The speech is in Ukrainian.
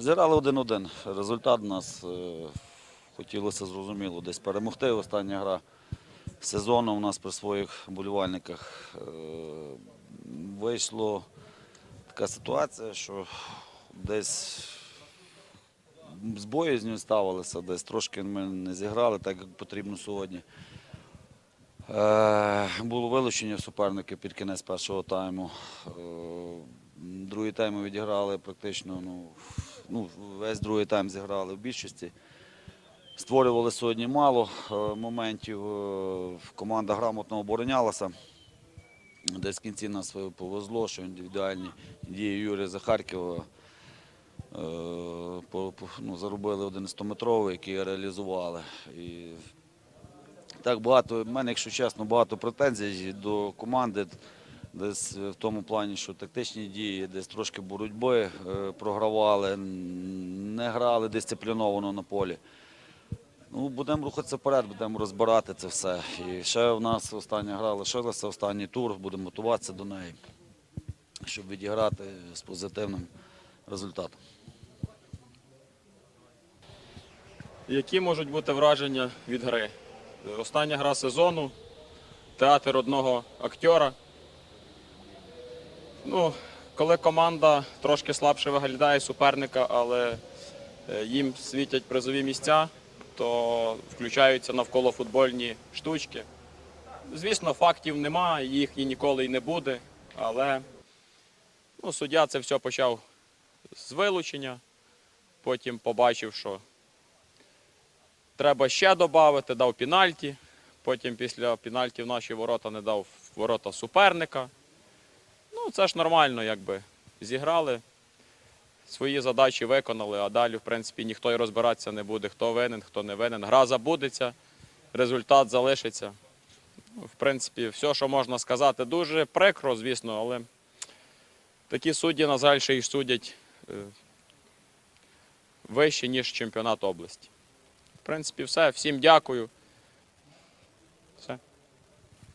Зіграли один-один. Результат у нас е, хотілося зрозуміло десь перемогти. Остання гра сезону у нас при своїх болівальниках е, вийшла така ситуація, що десь з боязню ставилися, десь трошки ми не зіграли так, як потрібно сьогодні. Е, було вилучення суперники під кінець першого тайму. Е, другий тайм відіграли практично, ну, ну, весь другий тайм зіграли в більшості. Створювали сьогодні мало е, моментів. Е, команда грамотно оборонялася. Десь в кінці нас повезло, що індивідуальні дії Юрія Захаркова е, ну, заробили один 100-метровий, який реалізували. І так багато, в мене, якщо чесно, багато претензій до команди. Десь в тому плані, що тактичні дії, десь трошки боротьби е, програвали, не грали дисципліновано на полі. Ну, будемо рухатися вперед, будемо розбирати це все. І ще в нас остання гра лишилася, останній тур, будемо готуватися до неї, щоб відіграти з позитивним результатом. Які можуть бути враження від гри? Остання гра сезону, театр одного актера. Ну, коли команда трошки слабше виглядає суперника, але е, їм світять призові місця, то включаються навколо футбольні штучки. Звісно, фактів нема, їх і ніколи й не буде. Але ну, суддя це все почав з вилучення, потім побачив, що треба ще додати, дав пенальті. Потім після пенальті в наші ворота не дав ворота суперника. Ну, це ж нормально, якби. Зіграли, свої задачі виконали, а далі, в принципі, ніхто і розбиратися не буде, хто винен, хто не винен. Гра забудеться, результат залишиться. Ну, В принципі, все, що можна сказати, дуже прикро, звісно, але такі судді, на жаль, ще й судять е, вище, ніж чемпіонат області. В принципі, все. Всім дякую.